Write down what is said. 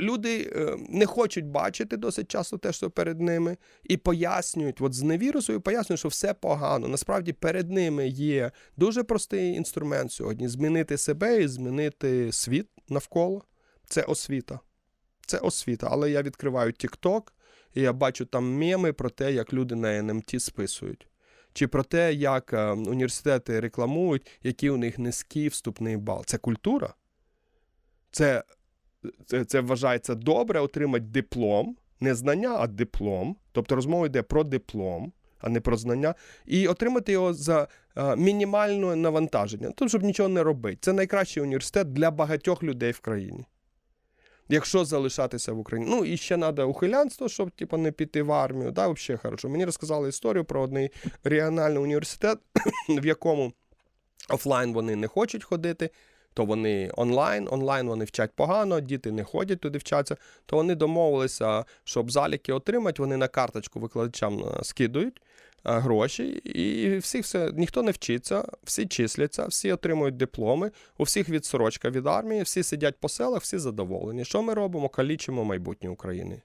люди е, не хочуть бачити досить часто те, що перед ними, і пояснюють, от з невірою свою пояснюють, що все погано. Насправді перед ними є дуже простий інструмент сьогодні змінити себе і змінити світ навколо. Це освіта. Це освіта. Але я відкриваю TikTok, і я бачу там меми про те, як люди на НМТ списують. Чи про те, як е, університети рекламують, який у них низький вступний бал. Це культура. Це, це, вважається добре отримати диплом, не знання, а диплом. Тобто розмова йде про диплом, а не про знання, і отримати його за мінімальне навантаження, тобто, щоб нічого не робити. Це найкращий університет для багатьох людей в країні. Якщо залишатися в Україні. Ну і ще треба ухилянство, щоб типу, не піти в армію. Да, взагалі хорошо. Мені розказали історію про один регіональний університет, в якому офлайн вони не хочуть ходити, то вони онлайн, онлайн вони вчать погано, діти не ходять туди вчаться, то вони домовилися, щоб заліки отримати, вони на карточку викладачам е, скидують е, гроші, і всіх все, ніхто не вчиться, всі числяться, всі отримують дипломи, у всіх відсорочка від армії, всі сидять по селах, всі задоволені. Що ми робимо? Калічимо майбутнє України.